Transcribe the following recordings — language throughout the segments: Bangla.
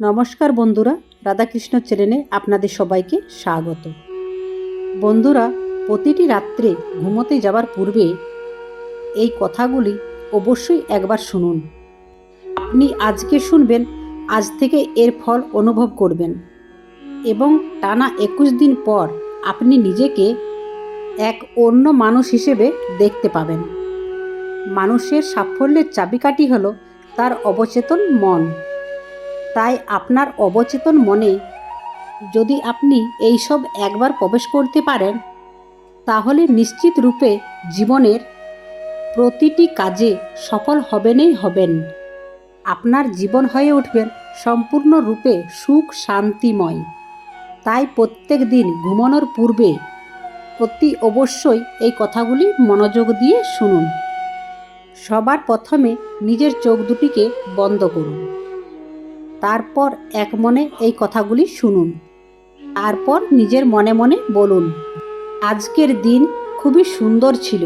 নমস্কার বন্ধুরা, রাধাকৃষ্ণ চ্যানেলে আপনাদের সবাইকে স্বাগত। বন্ধুরা, প্রতিটি রাত্রে ঘুমোতে যাবার পূর্বে এই কথাগুলি অবশ্যই একবার শুনুন। আপনি আজকে শুনবেন, আজ থেকে এর ফল অনুভব করবেন এবং টানা একুশ দিন পর আপনি নিজেকে এক অন্য মানুষ হিসেবে দেখতে পাবেন। মানুষের সাফল্যের চাবিকাঠি হলো তার অবচেতন মন। তাই আপনার অবচেতন মনে যদি আপনি এই সব একবার প্রবেশ করতে পারেন, তাহলে নিশ্চিত রূপে জীবনের প্রতিটি কাজে সফল হবেনই হবেন। আপনার জীবন হয়ে উঠবেন সম্পূর্ণ রূপে সুখ শান্তিময়। তাই প্রত্যেক দিন ঘুমানোর পূর্বে অতি অবশ্যই এই কথাগুলি মনোযোগ দিয়ে শুনুন। সবার প্রথমে নিজের চোখ দুটিকে বন্ধ করুন। তারপর এক মনে এই কথাগুলি শুনুন। তারপর নিজের মনে মনে বলুন, আজকের দিন খুবই সুন্দর ছিল।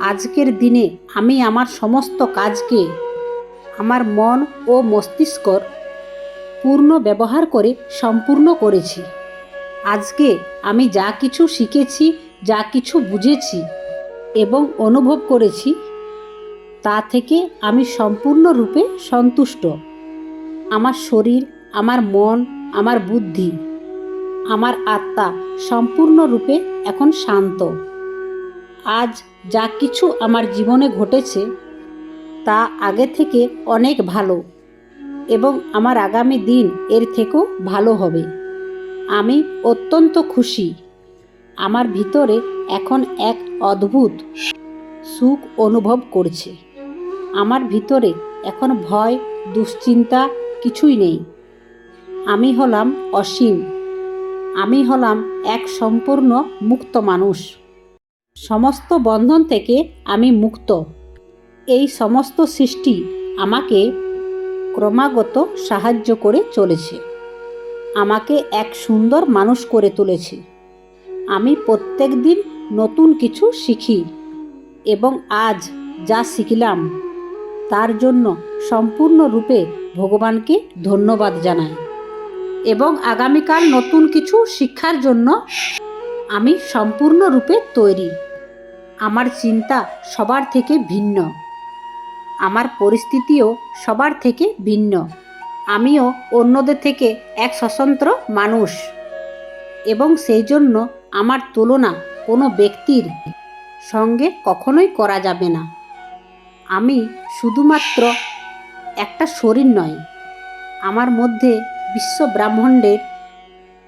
আজকের দিনে আমি আমার সমস্ত কাজকে, আমার মন ও মস্তিষ্কর পূর্ণ ব্যবহার করে সম্পূর্ণ করেছি। আজকে আমি যা কিছু শিখেছি, যা কিছু বুঝেছি এবং অনুভব করেছি, তা থেকে আমি সম্পূর্ণরূপে সন্তুষ্ট। আমার শরীর, আমার মন, আমার বুদ্ধি, আমার আত্মা সম্পূর্ণরূপে এখন শান্ত। আজ যা কিছু আমার জীবনে ঘটেছে, তা আগে থেকে অনেক ভালো এবং আমার আগামী দিন এর থেকেও ভালো হবে। আমি অত্যন্ত খুশি। আমার ভিতরে এখন এক অদ্ভুত সুখ অনুভব করছে। আমার ভিতরে এখন ভয়, দুশ্চিন্তা কিছুই নেই। আমি হলাম অসীম। আমি হলাম এক সম্পূর্ণ মুক্ত মানুষ। সমস্ত বন্ধন থেকে আমি মুক্ত। এই সমস্ত সৃষ্টি আমাকে ক্রমাগত সাহায্য করে চলেছে। আমাকে এক সুন্দর মানুষ করে তুলেছে। আমি প্রত্যেক দিন নতুন কিছু শিখি এবং আজ যা শিখলাম তার জন্য সম্পূর্ণরূপে ভগবানকে ধন্যবাদ জানাই। এবং আগামীকাল নতুন কিছু শিক্ষার জন্য আমি সম্পূর্ণরূপে তৈরি। আমার চিন্তা সবার থেকে ভিন্ন। আমার পরিস্থিতিও সবার থেকে ভিন্ন। আমিও অন্যদের থেকে এক স্বতন্ত্র মানুষ। এবং সেই জন্য আমার তুলনা কোনো ব্যক্তির সঙ্গে কখনোই করা যাবে না। আমি শুধুমাত্র একটা শরীর নয়, আমার মধ্যে বিশ্ব ব্রাহ্মণ্ডের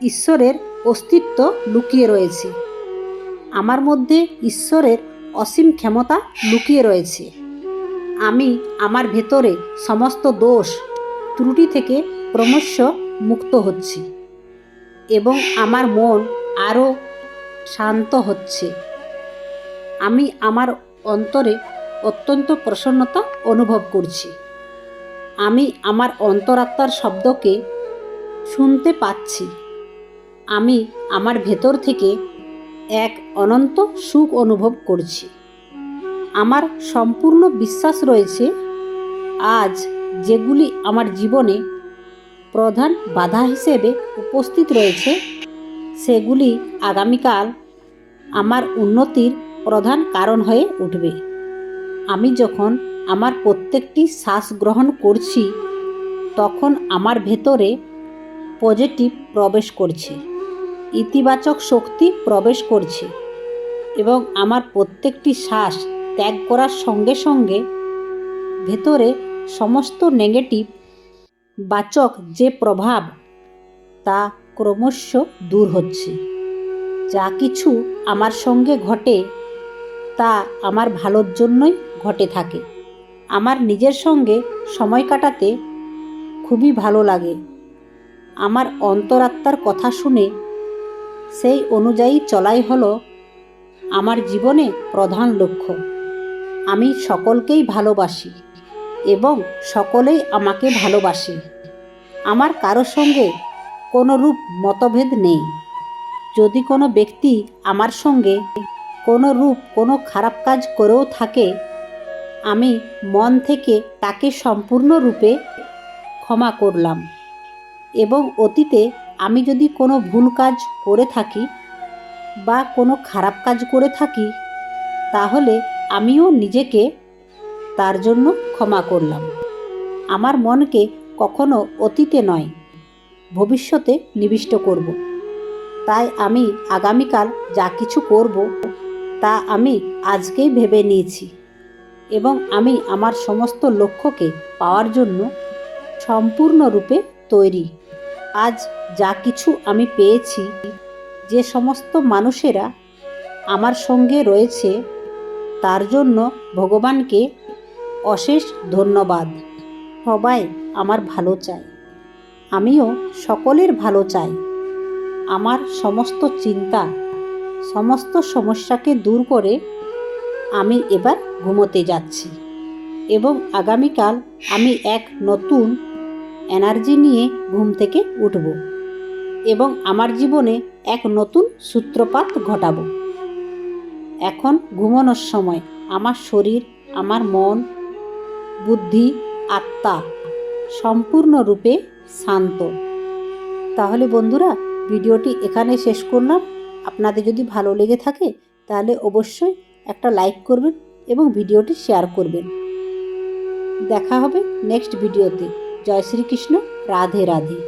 ঈশ্বরের অস্তিত্ব লুকিয়ে রয়েছে। আমার মধ্যে ঈশ্বরের অসীম ক্ষমতা লুকিয়ে রয়েছে। আমি আমার ভেতরে সমস্ত দোষ, ত্রুটি থেকে ক্রমশ মুক্ত হচ্ছি এবং আমার মন আরও শান্ত হচ্ছে। আমি আমার অন্তরে অত্যন্ত প্রসন্নতা অনুভব করছি। আমি আমার অন্তরাত্মার শব্দকে শুনতে পাচ্ছি। আমি আমার ভেতর থেকে এক অনন্ত সুখ অনুভব করছি। আমার সম্পূর্ণ বিশ্বাস রয়েছে, আজ যেগুলি আমার জীবনে প্রধান বাধা হিসেবে উপস্থিত রয়েছে, সেগুলি আগামীকাল আমার উন্নতির প্রধান কারণ হয়ে উঠবে। আমি যখন আমার প্রত্যেকটি শ্বাস গ্রহণ করছি, তখন আমার ভেতরে পজিটিভ প্রবেশ করছে, ইতিবাচক শক্তি প্রবেশ করছে এবং আমার প্রত্যেকটি শ্বাস ত্যাগ করার সঙ্গে সঙ্গে ভেতরে সমস্ত নেগেটিভ বাচক যে প্রভাব, তা ক্রমশ দূর হচ্ছে। যা কিছু আমার সঙ্গে ঘটে, তা আমার ভালোর জন্যই ঘটে থাকে। আমার নিজের সঙ্গে সময় কাটাতে খুবই ভালো লাগে। আমার অন্তরাত্মার কথা শুনে সেই অনুযায়ী চলাই হলো আমার জীবনে প্রধান লক্ষ্য। আমি সকলকেই ভালোবাসি এবং সকলেই আমাকে ভালোবাসে। আমার কারও সঙ্গে কোনো রূপ মতভেদ নেই। যদি কোনো ব্যক্তি আমার সঙ্গে কোনো রূপ, কোনো খারাপ কাজ করেও থাকে আমি মন থেকে তাকে সম্পূর্ণরূপে ক্ষমা করলাম। এবং অতীতে আমি যদি কোনো ভুল কাজ করে থাকি বা কোনো খারাপ কাজ করে থাকি, তাহলে আমিও নিজেকে তার জন্য ক্ষমা করলাম। আমার মনকে কখনো অতীতে নয়, ভবিষ্যতে নিবিষ্ট করব। তাই আমি আগামীকাল যা কিছু করব, তা আমি আজকেই ভেবে নিয়েছি। এবং আমি আমার সমস্ত লক্ষ্যকে পাওয়ার জন্য সম্পূর্ণরূপে তৈরি। আজ যা কিছু আমি পেয়েছি, যে সমস্ত মানুষেরা আমার সঙ্গে রয়েছে, তার জন্য ভগবানকে অশেষ ধন্যবাদ। সবাই আমার ভালো চায়। আমিও সকলের ভালো চাই। আমার সমস্ত চিন্তা, সমস্ত সমস্যাকে দূর করে আমি এবার ঘুমোতে যাচ্ছি। এবং আগামীকাল আমি এক নতুন এনার্জি নিয়ে ঘুম থেকে উঠব এবং আমার জীবনে এক নতুন সূত্রপাত ঘটাবো। এখন ঘুমানোর সময় আমার শরীর, আমার মন, বুদ্ধি, আত্মা সম্পূর্ণরূপে শান্ত। তাহলে বন্ধুরা, ভিডিওটি এখানে শেষ করলাম। আপনাদের যদি ভালো লেগে থাকে, তাহলে অবশ্যই একটা লাইক করবেন এবং ভিডিওটি শেয়ার করবেন। দেখা হবে নেক্সট ভিডিওতে। জয় শ্রীকৃষ্ণ। রাধে রাধে।